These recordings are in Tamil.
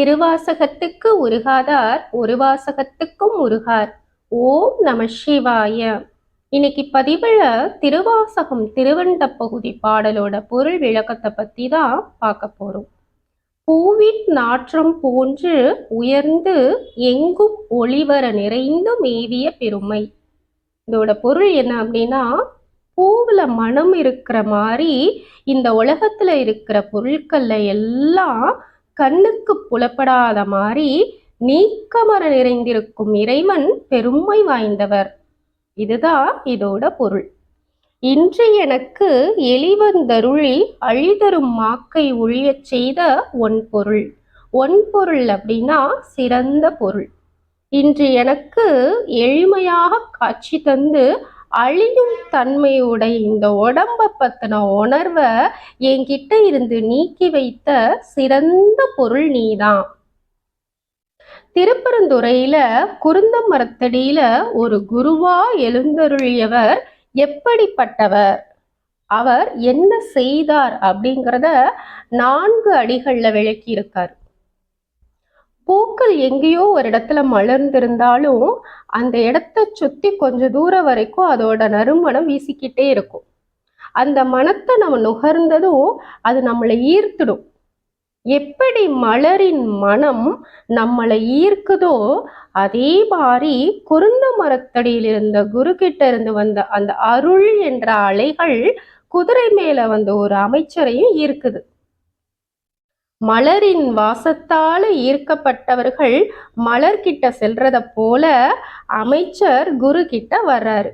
திருவாசகத்துக்கு உருகாதார் ஒரு வாசகத்துக்கும் உருகார். ஓம் நம சிவாய. இன்னைக்கு பதிவுல திருவாசகம் திருவண்ட பகுதி பாடலோட பொருள் விளக்கத்தை பத்தி தான் பார்க்க போறோம். பூவின் நாற்றம் போன்று உயர்ந்து எங்கும் ஒளிவர நிறைந்து மேவிய பெருமை. இதோட பொருள் என்ன அப்படின்னா பூவுல மனம் இருக்கிற மாதிரி இந்த உலகத்துல இருக்கிற பொருட்கள்ல எல்லாம் கண்ணுக்கு புலப்படாத மாதிரி நீக்கமர நிறைந்திருக்கும் இறைவன் பெருமை வாய்ந்தவர். இதுதான் இதோட பொருள். இன்று எனக்கு எளிவந்தருளி அழிதரும் மாக்கை ஒழியச் செய்த ஒன் பொருள். ஒன் பொருள் அப்படின்னா சிறந்த பொருள். இன்று எனக்கு எளிமையாக காட்சி தந்து அழியும் தன்மையுடைய இந்த உடம்ப பத்தின உணர்வை என்கிட்ட இருந்து நீக்கி வைத்த சிறந்த பொருள் நீதான். திருப்பரந்துறையில குருந்த மரத்தடியில ஒரு குருவா எழுந்தருளியவர் எப்படிப்பட்டவர்? அவர் என்ன செய்தார் அப்படிங்கிறத நான்கு அடிகள்ல விளக்கியிருக்கார். பூக்கள் எங்கேயோ ஒரு இடத்துல மலர்ந்திருந்தாலும் அந்த இடத்த சுத்தி கொஞ்ச தூரம் வரைக்கும் அதோட நறுமணம் வீசிக்கிட்டே இருக்கும். அந்த மனத்தை நம்ம நுகர்ந்ததும் அது நம்மளை ஈர்த்துடும். எப்படி மலரின் மனம் நம்மளை ஈர்க்குதோ அதே மாதிரி குருந்த மரத்தடியில் இருந்த குரு கிட்ட இருந்து வந்த அந்த அருள் என்ற அலைகள் குதிரை மேல வந்த ஒரு அமைச்சரையும் ஈர்க்குது. மலரின் வாசத்தால் ஈர்க்கப்பட்டவர்கள் மலர்கிட்ட செல்றத போல அமைச்சர் குரு கிட்ட வர்றாரு.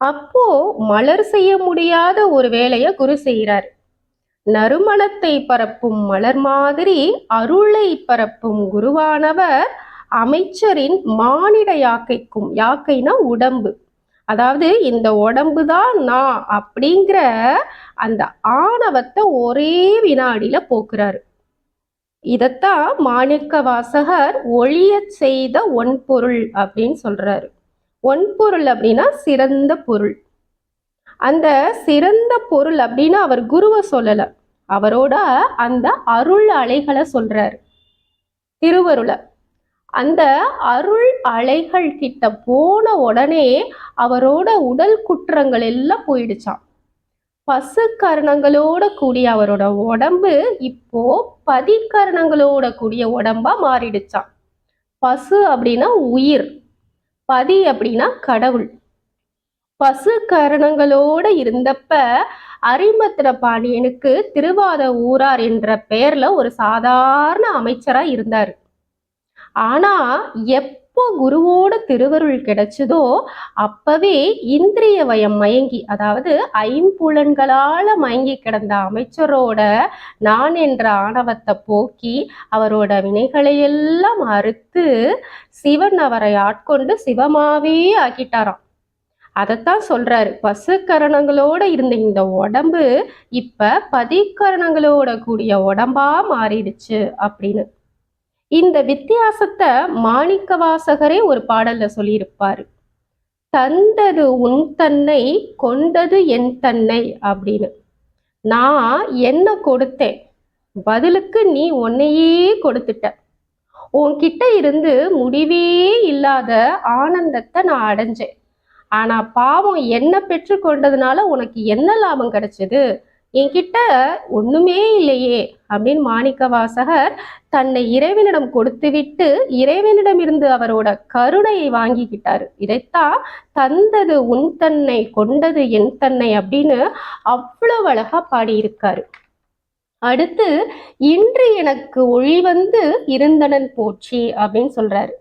அப்போ மலர் செய்ய முடியாத ஒரு வேலையை குரு செய்கிறார் நறுமணத்தை பரப்பும் மலர் மாதிரி அருளை பரப்பும் குருவானவர் அமைச்சரின் மானிட யாக்கைக்கும் யாக்கைனா உடம்பு. அதாவது இந்த உடம்பு தான் நான் அப்படிங்கிற அந்த ஆணவத்தை ஒரே வினாடியில போக்குறாரு. இதத்தான் மாணிக்க வாசகர் ஒளிய செய்த ஒன்பொருள் அப்படின்னு சொல்றாரு. ஒன்பொருள் அப்படின்னா சிறந்த பொருள். அந்த சிறந்த பொருள் அப்படின்னு அவர் குருவை சொல்லல. அவரோட அந்த அருள் அலைகளை சொல்றாரு. திருவருளை. அந்த அருள் அலைகள் கிட்ட போன உடனே அவரோட உடல் குற்றங்கள் எல்லாம் போயிடுச்சான் பசு கரணங்களோட கூடிய அவரோட உடம்பு இப்போ பதிக்கரணங்களோட கூடிய உடம்பா மாறிடுச்சான் பசு அப்படின்னா உயிர் பதி அப்படின்னா கடவுள். பசு கரணங்களோட இருந்தப்ப அரிமத்திர பாண்டியனுக்கு திருவாத ஊரார் என்ற பெயர்ல ஒரு சாதாரண அமைச்சரா இருந்தாரு. ஆனா எப்போ குருவோட திருவருள் கிடைச்சதோ அப்பவே இந்திரிய வயம் மயங்கி அதாவது ஐம்புலன்களால மயங்கி கிடந்த அமைச்சரோட நான் என்ற ஆணவத்தை போக்கி அவரோட வினைகளை எல்லாம் அறுத்து சிவன் அவரை ஆட்கொண்டு சிவமாவே ஆக்கிட்டாராம். அதைத்தான் சொல்றாரு பசுக்கரணங்களோட இருந்த இந்த உடம்பு இப்ப பதிக்கரணங்களோட கூடிய உடம்பா மாறிடுச்சு அப்படின்னு. இந்த வித்தியாசத்தை மாணிக்க வாசகரே ஒரு பாடல்ல சொல்லியிருப்பாரு. தந்தது உன் தன்னை கொண்டது என் தன்னை அப்படின்னு. நான் என்ன கொடுத்தேன்? பதிலுக்கு நீ உன்னையே கொடுத்துட்ட. உன்கிட்ட இருந்து முடிவே இல்லாத ஆனந்தத்தை நான் அடைஞ்சேன். ஆனா பாவம் என்ன பெற்று கொண்டதுனால உனக்கு என்ன லாபம் கிடைச்சது? என்கிட்ட ஒண்ணுமே இல்லையே அப்படின்னு மாணிக்க வாசகர் தன்னை இறைவனிடம் கொடுத்துவிட்டு இறைவனிடம் இருந்து அவரோட கருணையை வாங்கிக்கிட்டாரு. இதைத்தான் தந்தது உன் தன்னை கொண்டது என் தன்னை அப்படின்னு அவ்வளவு அழகா பாடியிருக்காரு. அடுத்து இன்று எனக்கு ஒளி வந்து இருந்தனன் போச்சி அப்படின்னு சொல்றாரு.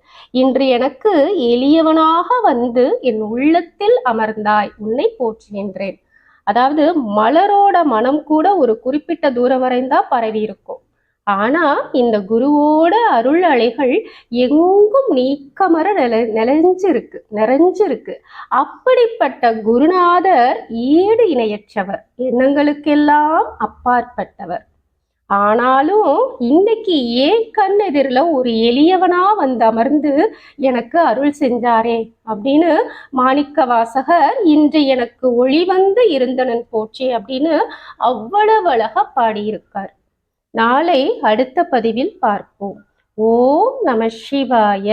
இன்று எனக்கு எளியவனாக வந்து என் உள்ளத்தில் அமர்ந்தாய் உன்னை போற்றுகின்றேன் அதாவது மலரோட மனம் கூட ஒரு குறிப்பிட்ட தூரம் வரைந்தா பரவி இருக்கும். ஆனா இந்த குருவோட அருள் அலைகள் எங்கும் நீக்கமர நில நிறைஞ்சிருக்கு நிறைஞ்சிருக்கு. அப்படிப்பட்ட குருநாதர் ஈடு இணையற்றவர் எண்ணங்களுக்கெல்லாம் அப்பாற்பட்டவர். ஆனாலும் இன்னைக்கு ஏன் கண் எதிரில் ஒரு எளியவனா வந்து அமர்ந்து எனக்கு அருள் செஞ்சாரே அப்படின்னு மாணிக்க வாசகர் இன்று எனக்கு ஒளி வந்து இருந்தனன் போச்சே அப்படின்னு அவ்வளவு அழகா பாடியிருக்கார். நாளை அடுத்த பதிவில் பார்ப்போம். ஓம் நம சிவாய.